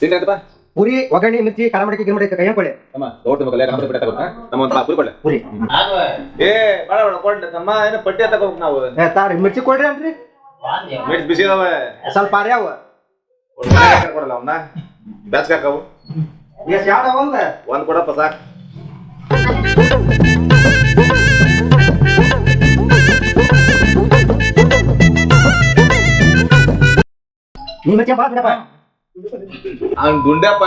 ತಿಂಡಿ ಆಯ್ತಪ್ಪ ಪುರಿ ಒಗ್ಗರಣೆ ಮಿರ್ಚಿ ಕಡಮಡಕಿ ಗಿಡಮಡಕಿ ಕೈ ಹಾಕೊಳ್ಳಿ ಅಮ್ಮ ದೊಡ್ಡ ತಗೋ ನಮ್ಮ ಒಂದು ಪುರಿ ಕೊಡ್ಲೆ. ಪುರಿ ಏ ಬೇಡ ಬೇಡ ಕೊಡ್ಲಿ ತಮ್ಮ ಏನು ಪಟ್ಟಿ ತಗೋಬೇಕು ನಾವು. ಏ ತಾರಿ ಮಿರ್ಚಿ ಕೊಡ್ರಿ ಅಂತ್ರಿ ಮಿರ್ಚಿ ಬಿಸಿ ಅದಾವೆ. ಸ್ವಲ್ಪ ಅರ್ಯಾವ ಕೊಡಲ್ಲ ಅವನ್ನ ಹಾಕವು. ಎಷ್ಟ್ ಯಾವ್ದು ಅವಲ್ಲ ಒಂದ್ ಕೊಡಪ್ಪ ಸಾಕು. ನೀ ಮಿರ್ಚಿ ಬಾ ಬಿಡಪ್ಪ. ಅವ್ನ್ ದುಂಡ್ಯಪ್ಪ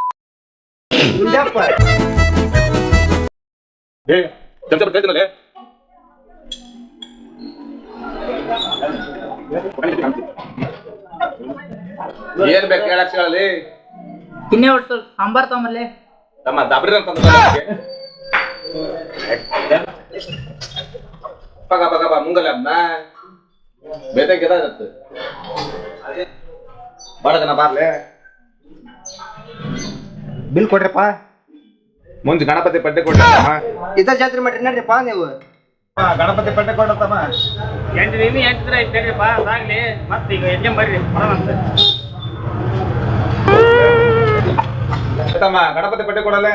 ದುಂಡ್ಯಪ್ಪ ಏ ಚಮಚ ಬಿಟ್ಟು ಹೇಳ್ತೀನಲ್ಲೇ? ಏನ್ ಬೇಕು ಹೇಳಕ್ ಹೇಳಲಿ ತಿನ್ನೆ ಒಟ್ಟು ಸಾಂಬಾರ್ ತಗೊಂಬಲ್ಲಿ ತಮ್ಮ ದಬ್ರಿ ಅಂತ ಪಗ ಪಗ ಬಾ ಮುಂಗಲ್ಲ ಅಮ್ಮ ಬೇತೆ ಬಾರ್ಲೆ. ಬಿಲ್ ಕೊಡ್ರಪ್ಪ ಮುಂಚೆ ಗಣಪತಿ ಪಟ್ಟೆ ಕೊಟ್ಟಮ್ಮ ಇದ ಜಾತ್ರೆ ಮಾಡ್ರಿ ನಡ್ರಿಪ್ಪ ನೀವು ಗಣಪತಿ ಪಟ್ಟೆ ಕೊಟ್ಟಮ್ಮ ಎಂಟು ದಿನ ಎಂಟು ದಿನ ಐತೆ ಬಾ ಅದಾಗ್ಲಿ ಮತ್ತೆ ಈಗ ಎಣ್ಣೆ ಬರ್ರಿ ಬರೋಣಂತ ತಮ್ಮ ಗಣಪತಿ ಪಟ್ಟೆ ಕೊಡಲೆ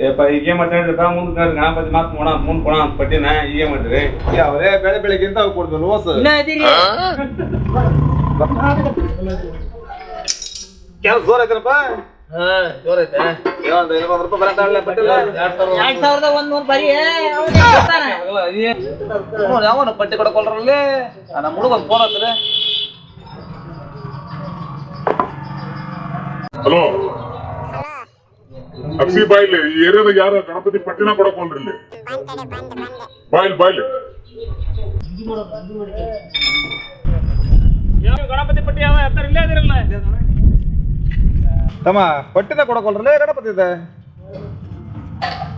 ಏಪ್ಪ ಈಗ ಮಾಡ್ರಿ ಬಾ ಮುಂದ್ ನೋಡ್ರಿ ಗಣಪತಿ ಮಾತು ನೋಡ ಮುಂದ್ ಕೊಡ ಅಂತ ಪಟ್ಟಿನ ಈಗ ಮಾಡ್ರಿ ಅವರೇ ಬೆಳೆ ಬೆಳಿಗ್ಗಿಂತ ಅವು ಕೊಡ್ದು ಲೋಸ್ ಇನ್ನ ಇದೀರಿ ಕೆಲಸ ಜೋರ್ ಐತನಪ್ಪ ಹಾ ಜೋರ್ ಐತೆ ಒಂದು ಐವತ್ತು ರೂಪಾಯಿ ಬರತ್ತಾಳೆ ಪಟ್ಟಿಲ್ಲ ಎರಡ್ ಸಾವಿರದ ಒಂದ್ ನೂರ್ ಬರೀ ಅವ್ನೇ ಕೊಡ್ತಾನೆ. ಯಾವನು ಪಟ್ಟಿ ಕೊಡಕೊಳ್ರಲ್ಲಿ ನಮ್ಮ ಹುಡುಗ ಒಂದು ಫೋನ್ ಹತ್ತಿರ ಹಲೋ ಅಕ್ಷಿ ಬಾಯ್ಲಿ ಈ ಏರಿಯಾದಾಗ ಯಾರ ಗಣಪತಿ ಪಟ್ಟಿನ ಕೊಡಕೊಂಡ್ರಿ ಇಲ್ಲಿ ಬಾಯ್ಲಿ ಬಾಯ್ಲಿ ಗಣಪತಿ ಪಟ್ಟಿ ಯಾವ ಹತ್ತಾರ ಇಲ್ಲೇ ಅದಿರಲ್ಲ ತಮ್ಮ ಪಟ್ಟಿನ ಕೊಡಕೊಳ್ರಲ್ಲೇ ಗಣಪತಿ ಇದೆ.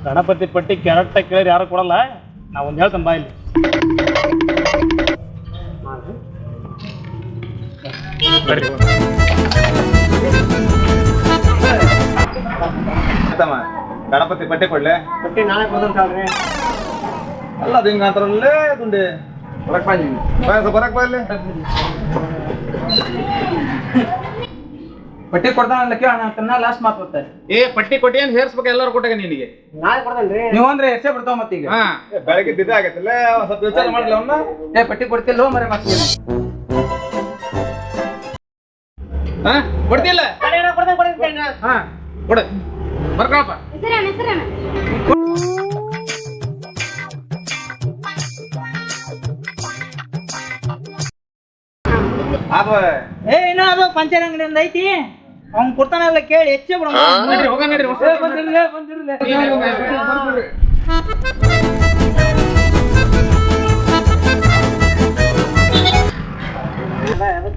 ಗಣಪತಿ ಪಟ್ಟಿ ಕರೆಕ್ಟ್ ಆಗಿ ಕೇಳಿದ್ರೆ ಯಾರು ಕೊಡಲ್ಲ. ನಾ ಒಂದ್ ಹೇಳ್ತೇನೆ ಬಾ ಇಲ್ಲಿ ತಮ್ಮ ಗಣಪತಿ ಪಟ್ಟಿ ಕೊಡ್ಲೆ? ಪಟ್ಟಿ ನಾಳೆ ಕೊಡ್ತಾಳ್ರಿ ಅಲ್ಲ ಅದು ಹಿಂಗ ಅಂತಾರಲ್ಲೇ ದುಂಡೆ ಬರಕ್ ಬಾ. ಬರಕ್ ಬಾ ಇಲ್ಲಿ ಪಟ್ಟಿ ಕೊಡ್ತಾನಲ್ಲ ಕೇಳ ಲಾಸ್ಟ್ ಮಾತು ಬರ್ತಾರೆ ಏ ಪಟ್ಟಿ ಕೊಟ್ಟಿ ಏನ್ ಹೇರ್ಸ್ಬೇಕು ಎಲ್ಲರೂ ಕೊಟ್ಟಾಗ ನಿನಗೆ? ನಾಳೆ ಕೊಡ್ತೇನ್ರಿ. ನೀವು ಅಂದ್ರೆ ಎಷ್ಟೇ ಬಿಡ್ತಾವ ಮತ್ತೀಗ? ಹಾ. ಬೆಳಗ್ಗೆ ಬಿದ್ದ ಆಗೈತಲ್ಲ ಸ್ವಲ್ಪ ವಿಚಾರ ಮಾಡ್ಲಿ ಅವನ್ನ ಏ ಪಟ್ಟಿ ಕೊಡ್ತಿಲ್ಲ ಮರೆ ಮತ್ತೆ ಹಾ ಕೊಡ್ತಿಲ್ಲ ಹಾ ಕೊಡ. ಬರ್ಕೊಳಪ್ಪ. ಆದ್ವ ಏ ಇನ್ನೂ ಅದು ಪಂಚರ ಅಂಗಡಿಯಿಂದ ಐತಿ. ಅವ್ನ್ ಕೊಡ್ತಾನಲ್ಲ ಕೇಳಿ ಹೆಚ್ಚೆ ಬಿಡ ನಡ್ರಿ ಹೋಗ ನಡ್ರಿ ಬಂದಿರ್ಲಿ ಬಂದಿರ್ಲಿ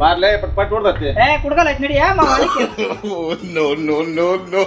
ಬಾರ್ಲೆ ಪಟ್ ಪಟ್ ಹೊಡ್ದತ್ತಿ ಏ ಕುಡ್ಕಲ್ಲ ನಡಿ ಯಾ ಮಾವ ಅದಕ್ಕೆ. no no no no